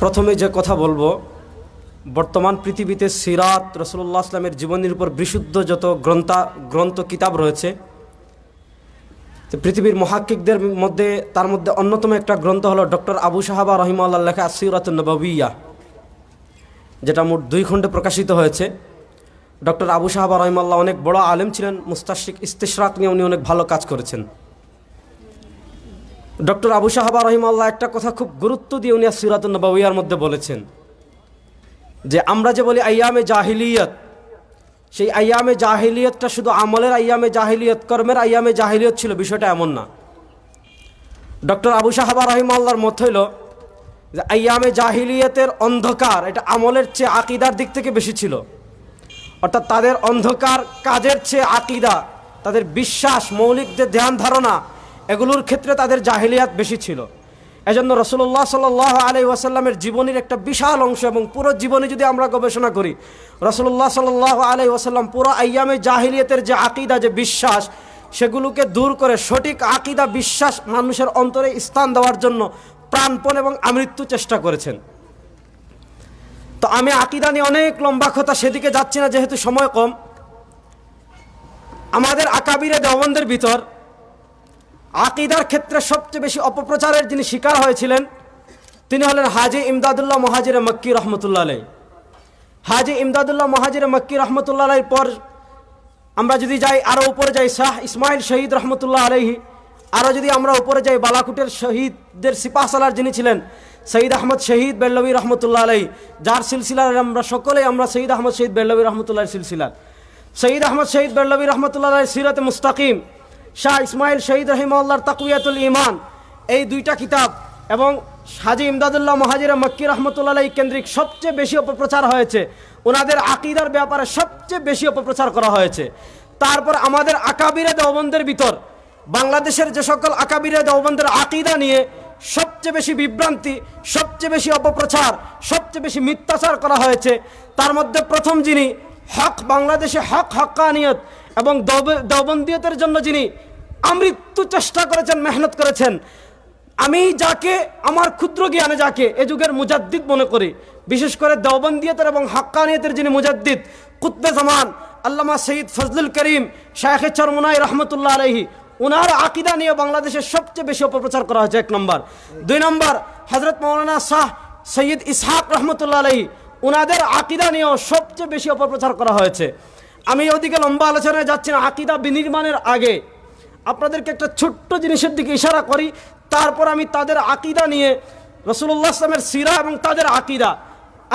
প্রথমে যে কথা বলব, বর্তমান পৃথিবীতে সিরাত রসুল্লাহ আসলামের জীবনের উপর বিশুদ্ধ যত গ্রন্থা, গ্রন্থ, কিতাব রয়েছে, তো পৃথিবীর মহাক্কিকদের মধ্যে, তার মধ্যে অন্যতম একটা গ্রন্থ হলো ডক্টর আবু সাহাবা রহিমাল্লাহ লেখা সিরাত নবাবিয়া, যেটা মোট দুই খণ্ডে প্রকাশিত হয়েছে। ডক্টর আবু সাহাবা রহিমাল্লাহ অনেক বড় আলেম ছিলেন, মুস্তাশিক ইস্তেশরাক নিয়ে উনি অনেক ভালো কাজ করেছেন। ডক্টর আবু সাহাবা রহিমাল্লাহ একটা কথা খুব গুরুত্ব দিয়ে উনি সিরাত নবাবিয়ার মধ্যে বলেছেন যে আমরা যে বলি আয়ামে জাহিলিয়ত, সেই আয়ামে জাহিলিয়তটা শুধু আমলের আয়ামে জাহিলিয়ত, কর্মের আয়ামে জাহিলিয়ত ছিল, বিষয়টা এমন না। ডক্টর আবু সাহাবা রহিমাল্লাহর মত হইল যে আয়ামে জাহিলিয়তের অন্ধকার এটা আমলের চেয়ে আকিদার দিক থেকে বেশি ছিল। অর্থাৎ তাদের অন্ধকার কাজের চেয়ে আকিদা, তাদের বিশ্বাস মৌলিক যে ধ্যান ধারণা এগুলোর ক্ষেত্রে তাদের জাহিলিয়াত বেশি ছিল। এজন্য রসুল্লাহ সাল আলি ওয়াসাল্লামের জীবনীর একটা বিশাল অংশ এবং পুরো জীবনী যদি আমরা গবেষণা করি রসুল্লাহ সাল আলি ওয়াসাল্লাম পুরো আয়ামে জাহিলিয়াতের যে আকিদা, যে বিশ্বাস, সেগুলোকে দূর করে সঠিক আকিদা, বিশ্বাস মানুষের অন্তরে স্থান দেওয়ার জন্য প্রাণপণ এবং আমৃত্যু চেষ্টা করেছেন। তো আমি আকিদা নিয়ে অনেক লম্বা কথা সেদিকে যাচ্ছি না, যেহেতু সময় কম। আমাদের আকাবিরে দেওবন্দের ভিতর আকিদার ক্ষেত্রে সবচেয়ে বেশি অপপ্রচারের যিনি শিকার হয়েছিলেন, তিনি হলেন হাজি ইমদাদুল্লাহ মহাজির মক্কি রহমতুল্লাহ আলাই হাজি ইমদাদুল্লাহ মহাজির মক্কি রহমতুল্লাহ আলাইর পর আমরা যদি যাই আরও উপরে যাই, শাহ ইসমাইল শহীদ রহমতুল্লাহ আলহি আরও যদি আমরা উপরে যাই, বালাকুটের শহীদদের সিপাহ সালার যিনি ছিলেন, সঈদ আহমদ শহীদ বেল্লবী রহমতুল্লাহ আলাই যার সিলসিলার আমরা সকলেই আমরা সঈদ আহমদ শহীদ বেল্লবী রহমতুল্লাহ সিলসিলার। সঈদ আহমদ শহীদ বেল্লবী রহমতুল্লাহ আলাই সিরত মুস্তাকিম শাহ ইসমাইল শহীদ রহিমাল্লাহর তাকুয়াতুল ইমান এই দুইটা কিতাব এবং হাজি ইমদাদুল্লাহ মহাজির মক্কি রহমতুল্লাহ কেন্দ্রিক সবচেয়ে বেশি অপপ্রচার হয়েছে। ওনাদের আকিদার ব্যাপারে সবচেয়ে বেশি অপপ্রচার করা হয়েছে। তারপর আমাদের আকাবিরে দেওবন্দের ভিতর, বাংলাদেশের যে সকল আকাবিরে দেওবন্দের আকিদা নিয়ে সবচেয়ে বেশি বিভ্রান্তি, সবচেয়ে বেশি অপপ্রচার, সবচেয়ে বেশি মিথ্যাচার করা হয়েছে। তার মধ্যে প্রথম যিনি হক, বাংলাদেশে হক হক্কানিয়ত এবং দেওবন্দিয়তের জন্য যিনি আমৃত্যু চেষ্টা করেছেন, মেহনত করেছেন, আমি যাকে, আমার ক্ষুদ্র জ্ঞানে যাকে এ যুগের মুজাদ্দিদ মনে করি। বিশেষ করে দেওবন্দিয়তের এবং হাক্কানিয়তের যিনি মুজাদ্দিদ, কুতবে জামান, আল্লামা সঈদ ফজলুল করিম শাহে চরমনাই রহমতুল্লাহ আলহি ওনার আকিদা নিয়ে বাংলাদেশের সবচেয়ে বেশি অপপ্রচার করা হয়েছে। এক নম্বর। দুই নম্বর হজরত মৌলানা শাহ সৈয়দ ইসহাক রহমতুল্লাহ আলহি ওনাদের আকিদা নিয়েও সবচেয়ে বেশি অপপ্রচার করা হয়েছে। আমি ওদিকে লম্বা আলোচনায় যাচ্ছি না, আকিদা বিনির্মাণের আগে। আপনাদেরকে একটা ছোট্ট জিনিসের দিকে ইশারা করি, তারপর আমি তাদের আকিদা নিয়ে রসুল্লাহ আসলামের সিরা এবং তাদের আকিদা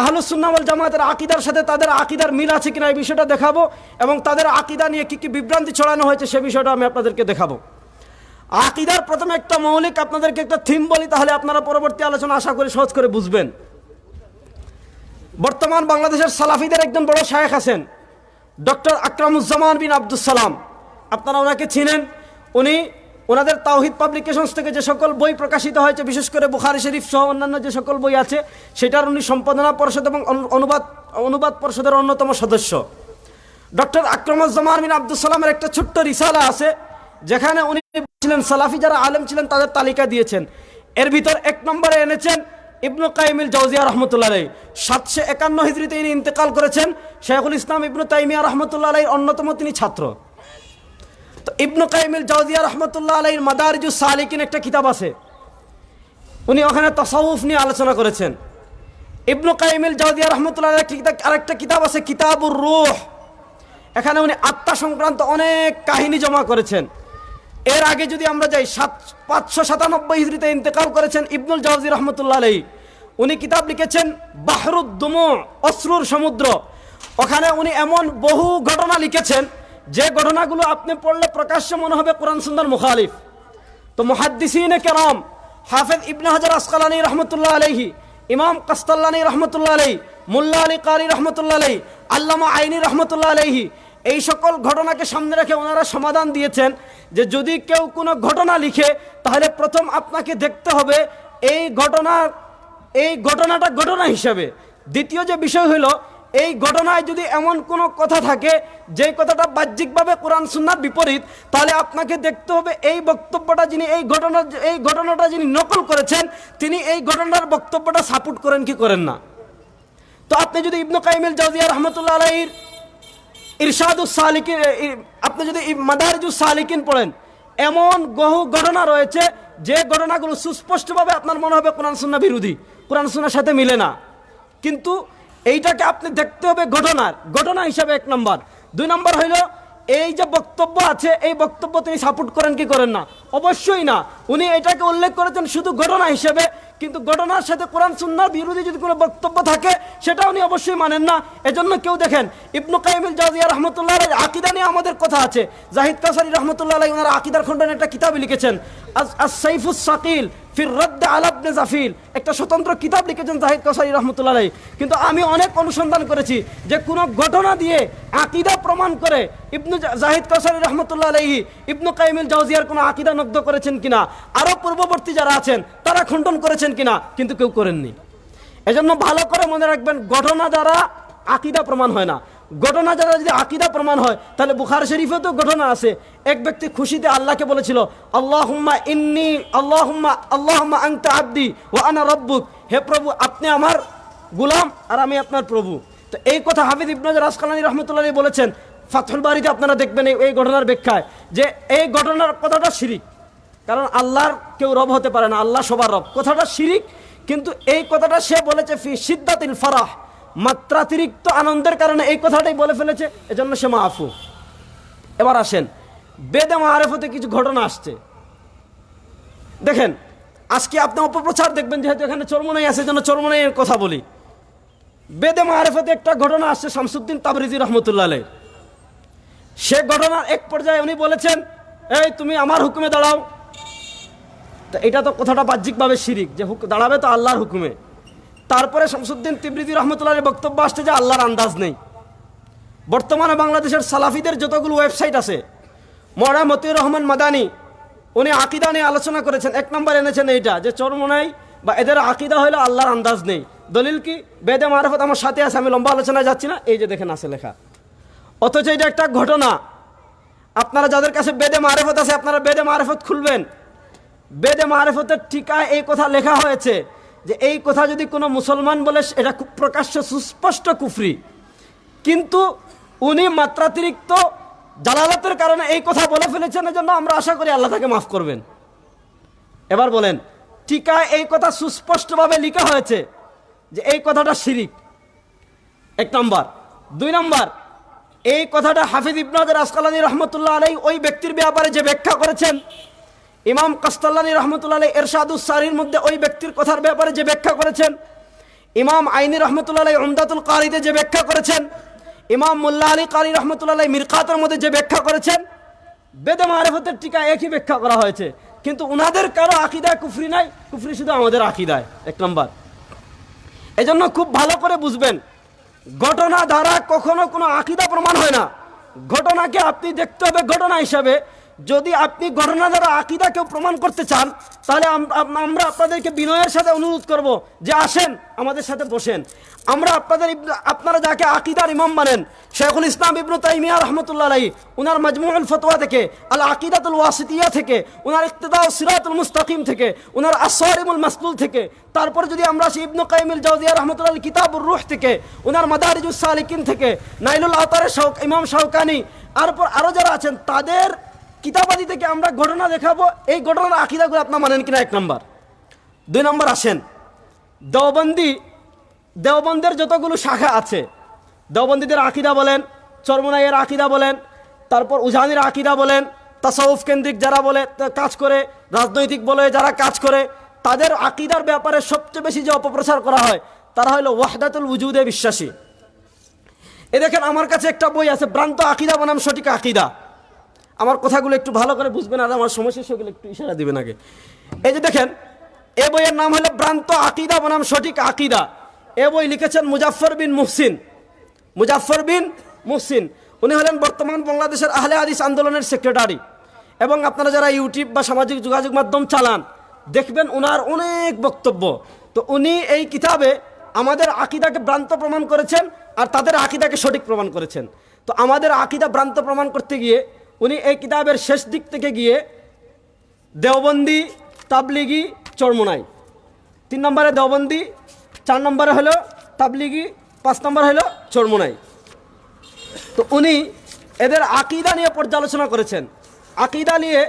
আহলুসুন্নামল জামাতের আকিদার সাথে তাদের আকিদার মিল আছে কিনা এই বিষয়টা দেখাবো এবং তাদের আকিদা নিয়ে কী কী বিভ্রান্তি ছড়ানো হয়েছে সে বিষয়টা আমি আপনাদেরকে দেখাবো। আকিদার প্রথমে একটা মৌলিক আপনাদেরকে একটা থিম বলি, তাহলে আপনারা পরবর্তী আলোচনা আশা করি সহজ করে বুঝবেন। বর্তমান বাংলাদেশের সালাফিদের একজন বড় শায়েখ আছেন, ডক্টর আকরামুজ্জামান বিন আব্দুল সালাম। আপনারা ওনাকে চিনেন। উনি ওনাদের তাওহিদ পাবলিকেশনস থেকে যে সকল বই প্রকাশিত হয়েছে, বিশেষ করে বুখারি শরীফ সহ অন্যান্য যে সকল বই আছে, সেটার উনি সম্পাদনা পরিষদ এবং অনুবাদ অনুবাদ পরিষদের অন্যতম সদস্য। ডক্টর আকরমুজ্জামান বিন আব্দুল সালামের একটা ছোট্ট রিসালা আছে, যেখানে উনি ছিলেন সালাফি যারা আলেম ছিলেন তাদের তালিকা দিয়েছেন। এর ভিতর এক নম্বরে এনেছেন ইবনু কাইমিল জৌজিয়া রহমতুল্লাহ আলাই সাতশো একান্ন হিজড়িতে ইনি ইন্তেকাল করেছেন। শেখুল ইসলাম ইবনু তাইমিয়া রহমতুল্লাহ আলাই অন্যতম তিনি ছাত্র। তো ইবনু কাইমিল জাউজিয়া রহমতুল্লাহ আলাইর মাদারিজু সালিকিন একটা কিতাব আছে। উনি ওখানে তসাউফ নিয়ে আলোচনা করেছেন। ইবনু কাইমিল জাউজিয়া রহমতুল্লাহ আরেকটা কিতাব আছে কিতাবুর রুহ। এখানে উনি আত্মা সংক্রান্ত অনেক কাহিনী জমা করেছেন। এর আগে যদি আমরা যাই, সাত, পাঁচশো সাতানব্বই হিজড়িতে ইন্তেকাল করেছেন ইবনুল জাউজি রহমতুল্লাহ আলাই উনি কিতাব লিখেছেন বাহরুদ্দুম অশ্রুর সমুদ্র। ওখানে উনি এমন বহু ঘটনা লিখেছেন, যে ঘটনাগুলো আপনি পড়লে প্রকাশ্য মনে হবে কোরআন সুন্দর মুখালিফ। তো মুহাদ্দিসিন কেরাম, হাফেজ ইবনে হাজার আসকালানী রহমতুল্লাহ আলহি ইমাম কাস্তাল্লানী রহমতুল্লাহ আলহি মুল্লা আলী কারি রহমতুল্লাহ আলহি আল্লামা আইনি রহমতুল্লাহ আলহি এই সকল ঘটনাকে সামনে রেখে ওনারা সমাধান দিয়েছেন যে যদি কেউ কোনো ঘটনা লিখে, তাহলে প্রথম আপনাকে দেখতে হবে এই ঘটনার, এই ঘটনাটা ঘটনা হিসাবে। দ্বিতীয় যে বিষয় হলো, এই ঘটনায় যদি এমন কোনো কথা থাকে, যে কথাটা বাহ্যিকভাবে কোরআন সুন্নার বিপরীত, তাহলে আপনাকে দেখতে হবে এই বক্তব্যটা যিনি এই ঘটনা, এই ঘটনাটা যিনি নকল করেছেন, তিনি এই ঘটনার বক্তব্যটা সাপোর্ট করেন কি করেন না? তো আপনি যদি ইবনু কাইমিল জাউজিয়া রহমতুল্লাহ আলাইহির ইরশাদুস সালিকিন আপনি যদি মাদারিজুস সালিকিন পড়েন, এমন বহু ঘটনা রয়েছে যে ঘটনাগুলো সুস্পষ্টভাবে আপনার মনে হবে কোরআন সুন্না বিরোধী, কোরআন সুন্নার সাথে মিলে না। কিন্তু এইটাকে আপনি দেখতে হবে ঘটনার, ঘটনা হিসাবে এক নম্বর। দুই নম্বর হইল, এই যে বক্তব্য আছে, এই বক্তব্য তিনি সাপোর্ট করেন কি করেন না? অবশ্যই না। উনি এটাকে উল্লেখ করেছেন শুধু ঘটনা হিসেবে, কিন্তু ঘটনার সাথে কোরআন সুন্নার বিরোধী যদি কোনো বক্তব্য থাকে, সেটা উনি অবশ্যই মানেন না। এজন্য কেউ দেখেন, ইবনু কাইমুল জাজিয়া রহমতুল্লাহ আলাই আকিদা নিয়ে আমাদের কথা আছে। জাহিদ কাসারি রহমতুল্লাহ আলাই ওনার আকিদার খণ্ডনে একটা কিতাবে লিখেছেন সাইফুস সাকিল ফির রদ্দ আলাবনে জাফিল। একটা স্বতন্ত্র কিতাব লিখেছেন জাহিদ কাসারি রহমতুল্লাহ আলাই কিন্তু আমি অনেক অনুসন্ধান করেছি যে কোনো ঘটনা দিয়ে আকিদা প্রমাণ করে ইবনু জাহিদ কাসারি রহমতুল্লাহ আলাইহি, ইবনু কাইমুল জাউজিয়ার কোনো আকিদা নগ্ধ করেছেন কিনা আরও পূর্ববর্তী যারা আছেন, তারা খণ্ডন করেছেন কিনা, কিন্তু কেউ করেননি। এজন্য ভালো করে মনে রাখবেন, ঘটনা দ্বারা আকিদা প্রমাণ হয় না। ঘটনা দ্বারা যদি আকিদা প্রমাণ হয়, তাহলে বুখার শরীফে তো ঘটনা আছে। এক ব্যক্তি খুশিতে আল্লাহকে বলেছিল, আল্লাহুম্মা ইন্নি, আল্লাহুম্মা আল্লাহুম্মা আনতা আব্দি ও আনা রব্বুক। হে প্রভু, আপনি আমার গুলাম আর আমি আপনার প্রভু। তো এই কথা হাফিজ ইবনাজ রাসকালানি রহমতুল্লাহ বলেছেন। ফাতহুল বাড়িতে আপনারা দেখবেন এই ঘটনার ব্যাখ্যায় যে এই ঘটনার কথাটা শিরিক। কারণ আল্লাহর কেউ রব হতে পারে না, আল্লাহ সবার রব। কথাটা শিরিক, কিন্তু এই কথাটা সে বলেছে ফি সিদ্দাতিল ফারাহ। মাত্রাতিরিক্ত আনন্দের কারণে এই কথাটাই বলে ফেলেছে, এজন্য সে মাহফু এবার আসেন, বেদে মাহারেফতে কিছু ঘটনা আসছে। দেখেন, আজকে আপনি অপপ্রচার দেখবেন, যেহেতু এখানে চরমনাই আছে জন্য চরমনাইয়ের কথা বলি। বেদে মাহারেফতে একটা ঘটনা আসছে শামসুদ্দিন তাবরিজি রহমতুল্লাহ। সে ঘটনার এক পর্যায়ে উনি বলেছেন, এই তুমি আমার হুকুমে দাঁড়াও তো এটা তো কথাটা বাহ্যিকভাবে শিরিক, যে হুক দাঁড়াবে তো আল্লাহর হুকুমে। তারপরে শামসুদ্দিন তিবরিদি রহমতুল্লাহের বক্তব্য আসছে যে আল্লাহর আন্দাজ নেই। বর্তমানে বাংলাদেশের সালাফিদের যতগুলো ওয়েবসাইট আছে, মরা মতিউর রহমান মাদানি, উনি আকিদা নিয়ে আলোচনা করেছেন, এক নম্বর এনেছেন এইটা, যে চরমোনাই বা এদের আকিদা হইল আল্লাহর আন্দাজ নেই। দলিল কি? বেদে মারফত আমার সাথে আছে, আমি লম্বা আলোচনায় যাচ্ছি না, এই যে দেখেন আছে লেখা। অথচ এটা একটা ঘটনা। আপনারা যাদের কাছে বেদে মারফত আছে, আপনারা বেদে মারফত খুলবেন। বেদে মারেফতের টিকায় এই কথা লেখা হয়েছে যে এই কথা যদি কোনো মুসলমান বলে, এটা খুব প্রকাশ্য সুস্পষ্ট কুফরি। কিন্তু উনি মাত্রাতিরিক্ত জালালাতের কারণে এই কথা বলে ফেলেছেন, এজন্য আমরা আশা করি আল্লাহ তাকে মাফ করবেন। এবার বলেন টিকায় এই কথা সুস্পষ্টভাবে লেখা হয়েছে যে এই কথাটা শিরিক। এক নম্বর। দুই নম্বর, এই কথাটা হাফিজ ইবনাদের আসকালানি রহমতুল্লাহ আলাই ওই ব্যক্তির ব্যাপারে যে ব্যাখ্যা করেছেন ইমাম কাস্তাল্লানি রহমতুল্লাহ আলাই এরশাদুস সারির মধ্যে ওই ব্যক্তির কথার ব্যাপারে যে ব্যাখ্যা করেছেন, ইমাম আইনি রহমতুল্লাহ উমদাতুল কারিতে যে ব্যাখ্যা করেছেন, ইমাম মোল্লা আলী কারি রহমতুল্লাহ আলাই মিরকাতের মধ্যে যে ব্যাখ্যা করেছেন, বেদে মারেফতের টিকা একই ব্যাখ্যা করা হয়েছে। কিন্তু ওনাদের কারও আকিদায় কুফরি নাই, কুফরি শুধু আমাদের আকিদায়। এক নম্বর। এজন্য খুব ভালো করে বুঝবেন, ঘটনা দ্বারা কখনো কোনো আকিদা প্রমাণ হয় না। ঘটনাকে আপনি দেখতে হবে ঘটনা হিসাবে। যদি আপনি ঘটনা দ্বারা আকিদা কেউ প্রমাণ করতে চান, তাহলে আম- আম- আমরা আপনাদেরকে বিনয়ের সাথে অনুরোধ করব যে আসেন, আমাদের সাথে বসেন। আমরা আপনাদের আপনারা যাকে আকিদার ইমাম মানেন, শেখুল ইসলাম ইবনু তাইমিয়া রহমতুল্লাহ আলাই উনার মজমুল ফতোয়া থেকে আল আকিদাতুল ওয়াসিতিয়া থেকে, উনার ইক্তদা সিরাতুল মুস্তাকিম থেকে, উনার আসরিমুল মাসলুল থেকে, তারপর যদি আমরা আসি ইবনু কাইমিল জাউজিয়া রহমতুল্লাহ কিতাবুর রুহ থেকে, উনার মাদারিজুস সালিকিন থেকে, নাইলুল আতারের শৌক ইমাম শাওকানি তারপর আরও যারা আছেন, তাদের কিতাবাদি থেকে আমরা ঘটনা দেখাবো। এই ঘটনার আকিদাগুলো আপনার মানেন কিনা এক নম্বর। দুই নম্বর আসেন। দেওবন্দি, দেওবন্দের যতগুলো শাখা আছে, দেওবন্দীদের আকিদা বলেন, চরমনাইয়ের আকিদা বলেন, তারপর উজানির আকিদা বলেন, তাসাউফ কেন্দ্রিক যারা বলে কাজ করে, রাজনৈতিক বলে যারা কাজ করে, তাদের আকিদার ব্যাপারে সবচেয়ে বেশি যে অপপ্রচার করা হয়, তারা হলো ওয়াহদাতুল উজুদে বিশ্বাসী। এ দেখেন আমার কাছে একটা বই আছে ভ্রান্ত আকিদা বনাম সঠিক আকিদা। আমার কথাগুলো একটু ভালো করে বুঝবেন আর আমার সমস্যা সেগুলো একটু ইশারা দিবেন আগে। এই যে দেখেন, এ বইয়ের নাম হলো ভ্রান্ত আকিদা বনাম সঠিক আকিদা। এ বই লিখেছেন মুজাফর বিন মুহসিন। মুজাফর বিন মুহসিন, উনি হলেন বর্তমান বাংলাদেশের আহলে হাদিস আন্দোলনের সেক্রেটারি। এবং আপনারা যারা ইউটিউব বা সামাজিক যোগাযোগ মাধ্যম চালান, দেখবেন ওনার অনেক বক্তব্য। তো উনি এই কিতাবে আমাদের আকিদাকে ভ্রান্ত প্রমাণ করেছেন আর তাদের আকিদাকে সঠিক প্রমাণ করেছেন। তো আমাদের আকিদা ভ্রান্ত প্রমাণ করতে গিয়ে উনি এই কিতাবের শেষ দিক থেকে গিয়ে দেওবন্দি, তাবলিগি, চরমোনাই। তিন নম্বরে দেওবন্দি, চার নম্বরে হলো তাবলিগি, পাঁচ নম্বর হলো চরমোনাই। তো উনি এদের আকিদা নিয়ে পর্যালোচনা করেছেন। আকিদা নিয়ে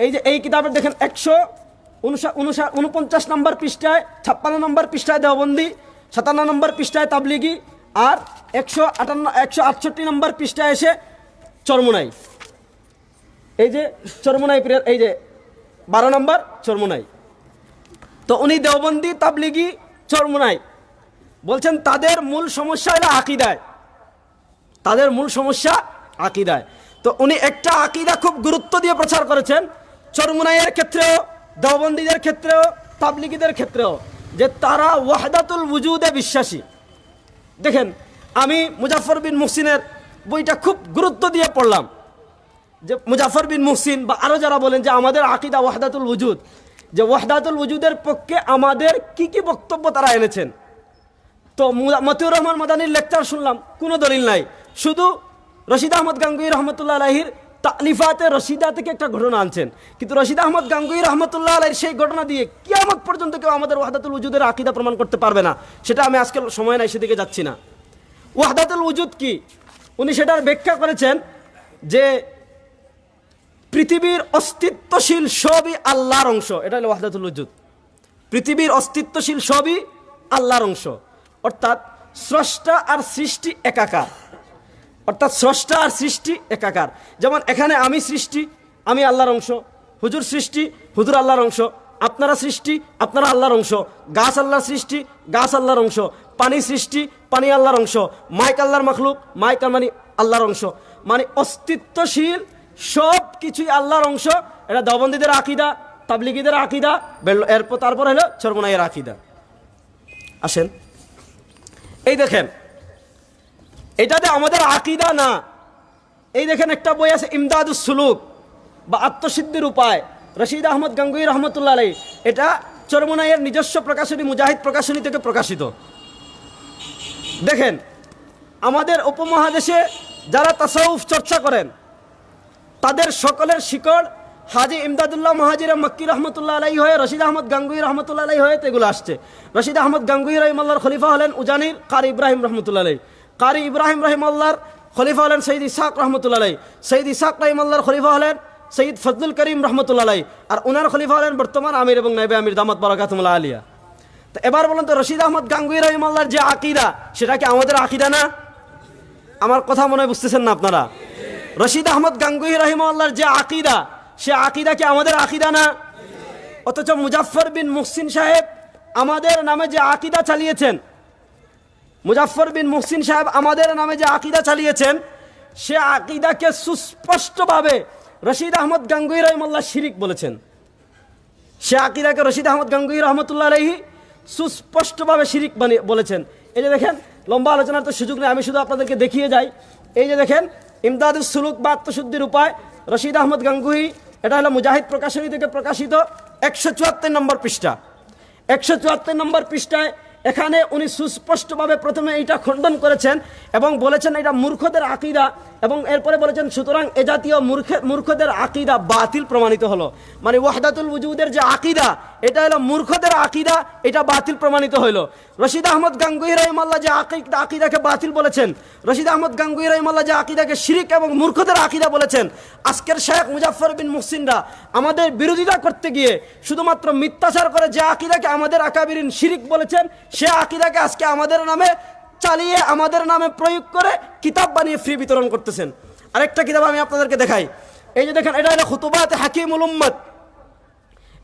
এই যে এই কিতাবের দেখেন একশো উনপঞ্চাশ নম্বর পৃষ্ঠায়, ছাপ্পান্ন নম্বর পৃষ্ঠায় দেওবন্দি, সাতান্ন নম্বর পৃষ্ঠায় তাবলিগি, আর একশো আটান্ন, একশো আটষট্টি নম্বর পৃষ্ঠায় এসে চরমোনাই। এই যে চরমোনাই প্রিয়- এই যে বারো নম্বর চরমোনাই। তো উনি দেওবন্দি, তাবলিগি, চরমোনাই। বলছেন, তাদের মূল সমস্যা হলো আকিদায়। তাদের মূল সমস্যা আকিদায়। তো উনি একটা আকিদা খুব গুরুত্ব দিয়ে প্রচার করেছেন, চরমুনাইয়ের ক্ষেত্রেও, দেওবন্দীদের ক্ষেত্রেও, তাবলিগীদের ক্ষেত্রেও, যে তারা ওয়াহদাতুল উজুদে বিশ্বাসী। দেখেন, আমি মুজাফর বিন মুহসিনের বইটা খুব গুরুত্ব দিয়ে পড়লাম। যে মুজাফর বিন মুহসিন বা আরও যারা বলেন যে আমাদের আকিদা ওয়াহদাতুল উজুদ যে ওয়াহদাতুল উজুদের পক্ষে আমাদের কি কি বক্তব্য তারা এনেছেন? তো মতিউর রহমান মাদানির লেকচার শুনলাম, কোনো দলিল নাই। শুধু রশিদ আহমদ গাঙ্গুই রহমতুল্লাহ আলাহির তালিফাতে রশিদা থেকে একটা ঘটনা আনছেন। কিন্তু রশিদ আহমদ গাঙ্গুই রহমতুল্লাহ আলাহির সেই ঘটনা দিয়ে কিয়ামত পর্যন্ত কেউ আমাদের ওয়াহদাতুল উজুদের আকিদা প্রমাণ করতে পারবে না। সেটা আমি আজকে সময় নাই, সেদিকে যাচ্ছি না। ওয়াহদাতুল উজুদ কি? উনি সেটার ব্যাখ্যা করেছেন যে পৃথিবীর অস্তিত্বশীল সবই আল্লাহর অংশ। এটা হলো ওয়াহদাতুল উজুদ। পৃথিবীর অস্তিত্বশীল সবই আল্লাহর অংশ। অর্থাৎ স্রষ্টা আর সৃষ্টি একাকার। অর্থাৎ স্রষ্টা আর সৃষ্টি একাকার। যেমন এখানে আমি সৃষ্টি, আমি আল্লাহর অংশ। হুজুর সৃষ্টি, হুজুর আল্লাহর অংশ। আপনারা সৃষ্টি, আপনারা আল্লাহর অংশ। গাছ আল্লাহর সৃষ্টি, গাছ আল্লাহর অংশ। পানি সৃষ্টি পানি আল্লাহর অংশ। মাইক আল্লাহর মখলুক, মাইক মানে আল্লাহর অংশ। মানে অস্তিত্বশীল সব কিছুই আল্লাহর অংশ। এটা দবন্দীদের আকিদা, তাবলিগীদের আকিদা এরপর তারপর হলো চরমনাইয়ের আকিদা। আসেন। এই দেখেন এটাতে আমাদের আকিদা না, এই দেখেন একটা বই আছে ইমদাদুস সুলুক বা আত্মসিদ্ধির উপায়। রশিদ আহমদ গাঙ্গুই রহমতুল্লাহ আলাই এটা চরমনাইয়ের নিজস্ব প্রকাশনী, মুজাহিদ প্রকাশনী থেকে প্রকাশিত। দেখেন, আমাদের উপমহাদেশে যারা তাসাউফ চর্চা করেন, তাদের সকলের শিকড় হাজি ইমদাদুল্লাহ মহাজির মক্কি রহমতুল্লাহ আলাই হয়ে, রশিদ আহমদ গাঙ্গুই রহমতুল্লাহ আলাই হয়ে এগুলো আসছে। রশিদ আহমদ গাঙ্গুই রহিমাল্লাহর খলিফা হলেন উজানির কারি ইব্রাহিম রহমতুল্লাহ আলাই কারি ইব্রাহিম রহিমাল্লাহর খলিফা হলেন সঈদ ইসাক রহমতুল্লাহ আলাই সঈদ ইসাক রহিমাল্লাহর খলিফা হলেন সঈদ ফজলুল করিম রহমতুল্লাহ আলাই আর ওনার খলিফা হলেন বর্তমান আমির এবং নাইবে আমির দামত বারাকাতুল্লাহ আলিয়া। এবার বলুন তো রশিদ আহমদ গাঙ্গুই রহিমাল্লাহর যে আকিদা, সেটা কি আমাদের আকিদা না? আমার কথা মনে বুঝতেছেন না আপনারা। রশিদ আহমদ গাঙ্গুহি রহিমাল্লাহর যে আকিদা, সে আকিদা কি আমাদের আকিদা না? অথচ মুজাফর বিন মুহসিন সাহেব আমাদের নামে যে আকিদা চালিয়েছেন মুজাফর বিন মুহসিন সাহেব আমাদের নামে যে আকিদা চালিয়েছেন, সে আকিদাকে সুস্পষ্টভাবে রশিদ আহমদ গাঙ্গুহি রহিমাল্লাহ শিরিক বলেছেন। সে আকিদাকে রশিদ আহমদ গাঙ্গুই রহমতুল্লাহ আলহি সুস্পষ্টভাবে শিরিক মানে বলেছেন। এই যে দেখেন, লম্বা আলোচনার তো সুযোগ নেই, আমি শুধু আপনাদেরকে দেখিয়ে যাই। এই যে দেখেন, ইমদাদুস সুলুক বা আত্মশুদ্ধির উপায়, রশিদ আহমদ গাঙ্গুহি, এটা হলো মুজাহিদ প্রকাশনী থেকে প্রকাশিত একশো চুয়াত্তর নম্বর পৃষ্ঠা। একশো চুয়াত্তর নম্বর পৃষ্ঠায় এখানে উনি সুস্পষ্টভাবে প্রথমে এইটা খণ্ডন করেছেন এবং বলেছেন এটা মূর্খদের আকিদা এবং এরপরে বলেছেন, সুতরাং এ জাতীয় মূর্খে, মূর্খদের আকিদা বাতিল প্রমাণিত হলো। মানে ওয়াহদাতুল উজুদের যে আকিদা, এটা হলো মূর্খদের আকিদা, এটা বাতিল প্রমাণিত হলো। রশিদ আহমদ গাঙ্গুই রহিমাল্লাহ যে আকিদা, আকিদাকে বাতিল বলেছেন, রশিদ আহমদ গাঙ্গুই রহিমাল্লাহ যে আকিদাকে শিরিক এবং মূর্খদের আকিদা বলেছেন, আজকের শেখ মুজাফর বিন মুহসিনরা আমাদের বিরোধিতা করতে গিয়ে শুধুমাত্র মিথ্যাচার করে যে আকিদাকে আমাদের আকাবিরিন শিরিক বলেছেন, সে আকিদাকে আজকে আমাদের নামে চালিয়ে আমাদের নামে প্রয়োগ করে কিতাব বানিয়ে ফ্রি বিতরণ করতেছেন। আরেকটা কিতাব আমি আপনাদেরকে দেখাই। এই যে দেখেন, এটা হলো খুতুবাত হাকিমুল উম্মত।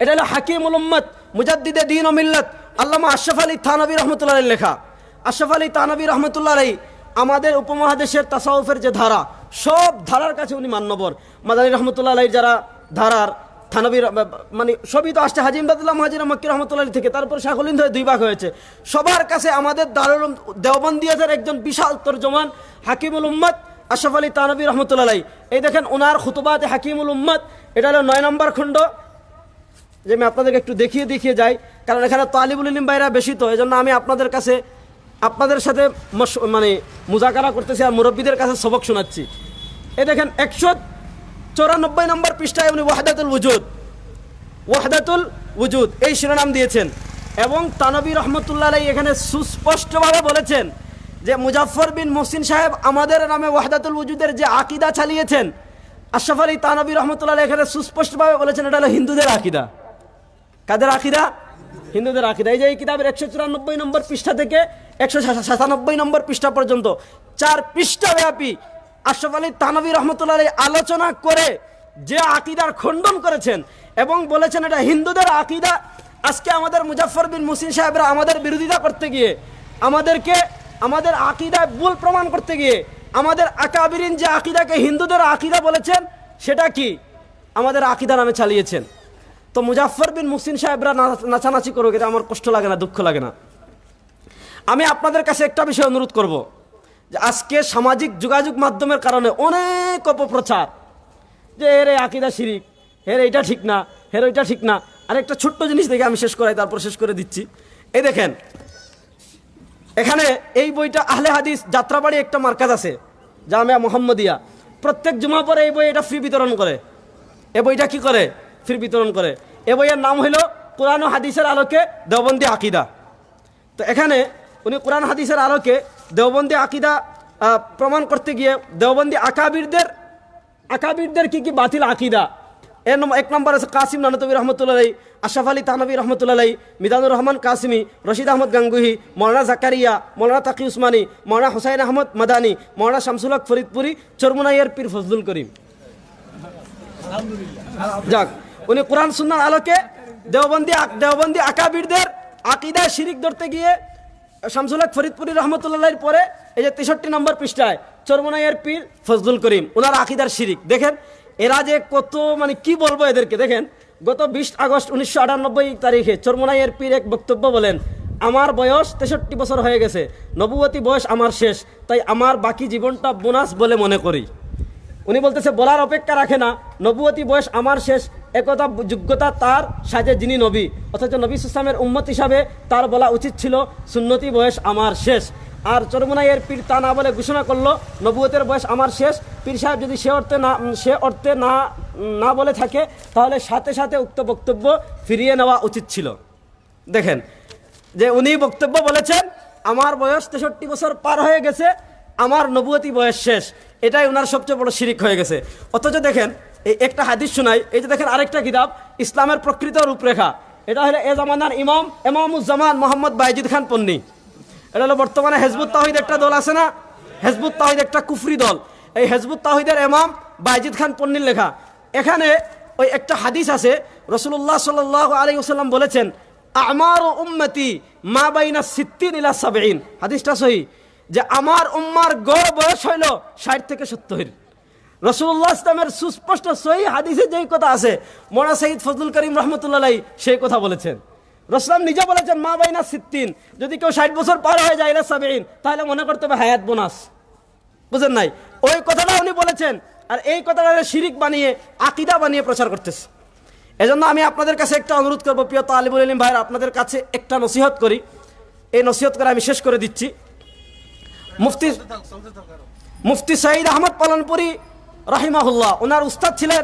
এটা হলো হাকিমুল উম্মত, মুজাদ্দিদে দিন ও মিল্লত। আল্লামা আশরাফ আলী থানবী রহমতুল্লাহ লেখা। আশরাফ আলী তানবী রহমতুল্লাহ আলাই আমাদের উপমহাদেশের তাসাউফের যে ধারা, সব ধারার কাছে উনি মান্যবর। মাদানী রহমতুল্লাহ যারা ধারার থানবীর মানে সবই তো আসছে। হাজি ইমদাদুল্লাহ মহাজির মক্কি রহমতুল্লাহ থেকে। তারপর শাহুলিন হয়ে দুই ভাগ হয়েছে। সবার কাছে আমাদের দারুল দেওবন্দিয়াদের একজন বিশাল তর্জমান হাকিমুল উম্মত আশরাফ আলী তানবী রহমতুল্লাহ এই দেখেন, ওনার খুতুবাত হাকিমুল উম্মত। এটা হলো নয় নম্বর খণ্ড। যে আমি আপনাদেরকে একটু দেখিয়ে দেখিয়ে যাই। কারণ এখানে তালিবুল ইলিম ভাইরা বেশি তো। এই জন্য আমি আপনাদের কাছে, আপনাদের সাথে মানে মুজাকারা করতেছি আর মুরব্বীদের কাছে সবক শোনাচ্ছি। এই দেখেন, একশো চৌরানব্বই নম্বর পৃষ্ঠায় উনি ওয়াহদাতুল উজুদ ওয়াহদাতুল উজুদ এই শিরোনাম দিয়েছেন। এবং তানবী রহমতুল্লাহ আলাই এখানে সুস্পষ্টভাবে বলেছেন যে মুজাফর বিন মুহসিন সাহেব আমাদের নামে ওয়াহদাতুল উজুদের যে আকিদা চালিয়েছেন, আশরাফ আলী তানবী রহমতুল্লাহ এখানে সুস্পষ্টভাবে বলেছেন এটা হলো হিন্দুদের আকিদা। কাদের আকিদা? হিন্দুদের আকিদা। এই যে এই কিতাবের একশো চুরানব্বই নম্বর পৃষ্ঠা থেকে একশো সাতানব্বই নম্বর পৃষ্ঠা পর্যন্ত চার পৃষ্ঠা ব্যাপী আশরাফ আলী তানবী রহমতুল্লাহ আলোচনা করে যে আকিদার খণ্ডন করেছেন এবং বলেছেন এটা হিন্দুদের আকিদা, আজকে আমাদের মুজাফর বিন মুসিন সাহেবরা আমাদের বিরোধিতা করতে গিয়ে, আমাদেরকে, আমাদের আকিদায় ভুল প্রমাণ করতে গিয়ে, আমাদের আকাবিরিন যে আকিদাকে হিন্দুদের আকিদা বলেছেন, সেটা কি? আমাদের আকিদা নামে চালিয়েছেন। তো মুজাফর বিন মুসিন সাহেবরা নাচানাচি করুক, এটা আমার কষ্ট লাগে না, দুঃখ লাগে না। আমি আপনাদের কাছে একটা বিষয় অনুরোধ করব। যে আজকে সামাজিক যোগাযোগ মাধ্যমের কারণে অনেক অপপ্রচার। যে এই আকিদা শিরিক, হের এইটা ঠিক না, হের ওইটা ঠিক না। আর একটা ছোট্ট জিনিস দেখে আমি শেষ করাই, তারপর শেষ করে দিচ্ছি। এই দেখেন, এখানে এই বইটা আহলে হাদিস যাত্রাবাড়ি একটা মার্কাজ আছে, জামিয়া মোহাম্মদিয়া। প্রত্যেক জুমা পরে এই বই এটা ফ্রি বিতরণ করে। এ বইটা কি করে? ফ্রি বিতরণ করে। এ বইয়ের নাম হইল কোরআন হাদিসের আলোকে দেওবন্দি আকিদা। তো এখানে উনি কোরআন হাদিসের আলোকে দেওবন্দি আকিদা প্রমাণ করতে গিয়ে দেওবন্দি আকাবিরদের আকাবিরদের কি কি বাতিল আকিদা? এর নম্বর এক নম্বর আছে কাসিম নানতবী রহমতুল্লাহ আশরাফ আলী তানবী রহমতুল্লাহ মিদানুর রহমান কাসিমি রশিদ আহমদ গাঙ্গুহি মৌলানা জাকারিয়া মৌলানা তাকি উসমানী মৌলানা হুসাইন আহমদ মাদানী মৌলানা শামসুল হক ফরিদপুরি চরমুনাইয়ের পীর ফজলুল করিম। যাক উনি কোরআন সুন্নার আলোকে দেওবন্দি আক- দেওবন্দি আকাবিরদের আকিদায় শিরিক ধরতে গিয়ে শামসুল হক ফরিদপুরি রহমতুল্লাহের পরে এই যে তেষট্টি নম্বর পৃষ্ঠায় চরমনাইয়ের পীর ফজলুল করিম ওনার আকিদার শিরিক। দেখেন, এরা যে কত মানে কি বলব এদেরকে? দেখেন, গত বিশ আগস্ট উনিশশো আটানব্বই তারিখে চরমনাইয়ের পীর এক বক্তব্য বলেন, আমার বয়স তেষট্টি বছর হয়ে গেছে, নবুয়তী বয়স আমার শেষ, তাই আমার বাকি জীবনটা বোনাস বলে মনে করি। উনি বলতেছে, বলার অপেক্ষা রাখে না, নবুয়তী বয়স আমার শেষ একথা যোগ্যতা তার সাজে যিনি নবী। অথচ নবী ইসলামের উম্মত হিসাবে তার বলা উচিত ছিল, সুন্নতি বয়স আমার শেষ। আর চরমুনাইয়ের পীর তা না বলে ঘোষণা করল, নবুয়তের বয়স আমার শেষ। পীর সাহেব যদি সে অর্থে না, সে অর্থে না না বলে থাকে, তাহলে সাথে সাথে উক্ত বক্তব্য ফিরিয়ে নেওয়া উচিত ছিল। দেখেন, যে উনি বক্তব্য বলেছেন, আমার বয়স তেষট্টি বছর পার হয়ে গেছে, আমার নবুয়তী বয়স শেষ। এটাই ওনার সবচেয়ে বড় শিরিক হয়ে গেছে। অথচ দেখেন এই একটা হাদিস শোনাই। এই যে দেখেন আরেকটা কিতাব, ইসলামের প্রকৃত রূপরেখা। এটা হলো এ জামানার ইমাম এমামুজ্জামান মোহাম্মদ বাইজিদ খান পন্নী। এটা হলো বর্তমানে হেজবুত তাহিদ একটা দল আছে না? হেজবুত তাহিদ একটা কুফরি দল। এই হেজবুত তাহিদের এমাম বাইজিদ খান পন্নীর লেখা। এখানে ওই একটা হাদিস আছে রসুল্লাহ সাল আলী বলেছেন, আমার উম্মতি মা বাইনা সিদ্দিন ইলা সাবেইন হাদিসটা সহি, যে আমার উম্মার গড় বয়স হইল ষাট থেকে সত্তর। রসুল্লাহ ইসলামের সুস্পষ্ট সহি হাদিসে যেই কথা আছে মোনা সঈদ ফজলুল করিম রহমতুল্লাহ সেই কথা বলেছেন। রসলাম নিজে বলেছেন, মা বাইনা সিদ্দিন, যদি কেউ ষাট বছর পার হয়ে যায়, ইলা সাবেইন তাহলে মনে করতে হবে হায়াত বোনাস। বুঝেন নাই? ওই কথাটা উনি বলেছেন, আর এই কথাটা শিরিক বানিয়ে, আকিদা বানিয়ে প্রচার করতেছে। এজন্য আমি আপনাদের কাছে একটা অনুরোধ করব, প্রিয় তালিবুল ইলিম ভাইয়ের, আপনাদের কাছে একটা নসিহত করি। এই নসিহত করে আমি শেষ করে দিচ্ছি। মুফতি মুফতি সঈদ আহমদ পালনপুরি রাহিমাহুল্লাহ ওনার উস্তাদ ছিলেন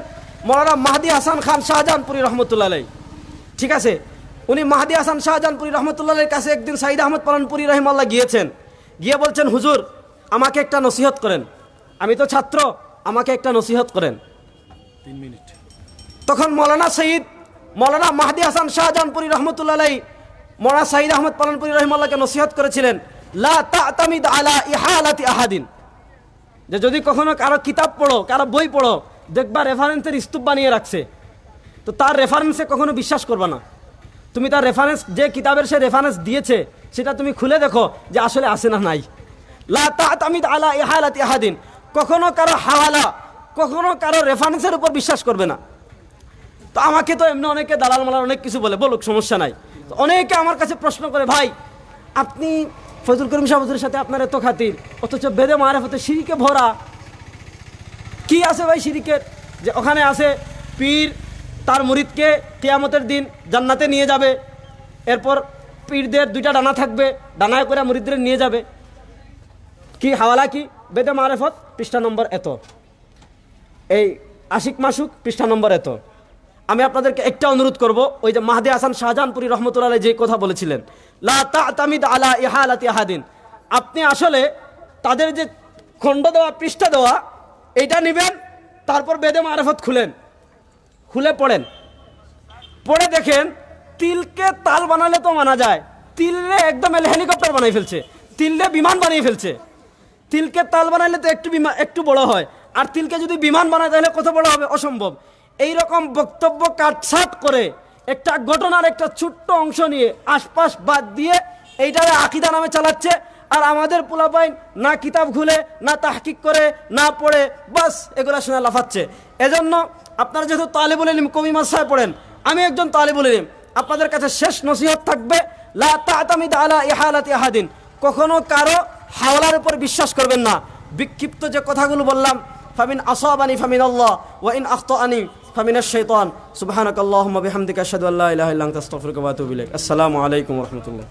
মৌলানা মাহাদি হাসান খান শাহজাহানপুরি রহমতুল্লাহ। ঠিক আছে? উনি মাহাদি হাসান শাহজাহানপুরি রহমতুল্লাহের কাছে একদিন সাইদ আহমদ পালনপুরি রহিমাল্লাহ গিয়েছেন। গিয়ে বলছেন হুজুর আমাকে একটা নসিহত করেন। আমি তো ছাত্র আমাকে একটা নসিহত করেন। তিন মিনিট। তখন মৌলানা সঈদ মৌলানা মাহাদি হাসান শাহজাহানপুরি রহমতুল্লাহ মৌলানা সাইদ আহমদ পালনপুরি রহিমাল্লাহকে নসিহত করেছিলেন লা তামিদ আলা ইহালাতি আহাদিন। যে যদি কখনো কারও কিতাব পড়ো, কারও বই পড়ো, দেখবা রেফারেন্সের স্তূপ বানিয়ে রাখছে। তো তার রেফারেন্সে কখনো বিশ্বাস করবা না। তুমি তার রেফারেন্স যে কিতাবের সে রেফারেন্স দিয়েছে, সেটা তুমি খুলে দেখো যে আসলে আসে না নাই। লা তামিদ আলা ইহালাতি আহাদিন। কখনো কারও হাওয়ালা, কখনো কারও রেফারেন্সের উপর বিশ্বাস করবে না। তো আমাকে তো এমনি অনেকে দালাল মালাল অনেক কিছু বলে, বলুক, সমস্যা নাই। অনেকে আমার কাছে প্রশ্ন করে, ভাই, আপনি ফজল করিম সাহেবের সাথে আপনার এত খাতির, অথচ বেদে মারেফতে সিঁড়িকে ভরা। কি আছে ভাই সিঁড়িকের যে ওখানে আছে পীর, তার মুরিদকে কেয়ামতের দিন জান্নাতে নিয়ে যাবে। এরপর পীরদের দুইটা ডানা থাকবে, ডানায় করে মুরিদদের নিয়ে যাবে। কি হাওয়ালা কি? বেদে মারেফত পৃষ্ঠা নম্বর এত। এই আশিক মাসুক পৃষ্ঠা নম্বর এত। আমি আপনাদেরকে একটা অনুরোধ করব, ওই যে মাহাদি হাসান শাহজাহানপুরি রহমতুল্লাহ যে কথা বলেছিলেন, লা তামিদ আলা ইহালাতি আহাদিন। আপনি আসলে তাদের যে খণ্ড দেওয়া, পৃষ্ঠা দেওয়া, এইটা নেবেন, তারপর বেদে মারফত খুলেন, খুলে পড়েন। পড়ে দেখেন, তিলকে তাল বানালে তো মানা যায়, তিলরে একদম হেলিকপ্টার বানিয়ে ফেলছে, তিলরে বিমান বানিয়ে ফেলছে। তিলকে তাল বানাইলে তো একটু বিমান একটু বড় হয়, আর তিলকে যদি বিমান বানায় তাহলে কত বড় হবে? অসম্ভব। এই রকম বক্তব্য কাটছাট করে একটা ঘটনার একটা ছোট্ট অংশ নিয়ে আশপাশ বাদ দিয়ে এইটারে আকিদা নামে চালাচ্ছে, আর আমাদের পোলাপাইন না কিতাব খুলে, না তাহকিক করে, না পড়ে, বাস এগুলো শুনে লাফাচ্ছে। এজন্য আপনারা যেহেতু তালিবুল ইলিম কবি মাসায় পড়েন, আমি একজন তালিবুল ইলিম, আপনাদের কাছে শেষ নসিহত থাকবে, লা আলা কখনো কারও হাওলার উপর বিশ্বাস করবেন না। বিক্ষিপ্ত যে কথাগুলো বললাম, ফামিন আসাবানি ফামিন আল্লাহ ওয়া ইন আখতাআনি ফামিন আশ-শাইতান সুবহানাকাল্লাহুম্মা বিহামদিকা আশহাদু আল্লা ইলাহা ইল্লা আনতা আস্তাগফিরুকা ওয়া আতুবু ইলাইক। আসসালামু আলাইকুম ওয়া রাহমাতুল্লাহ।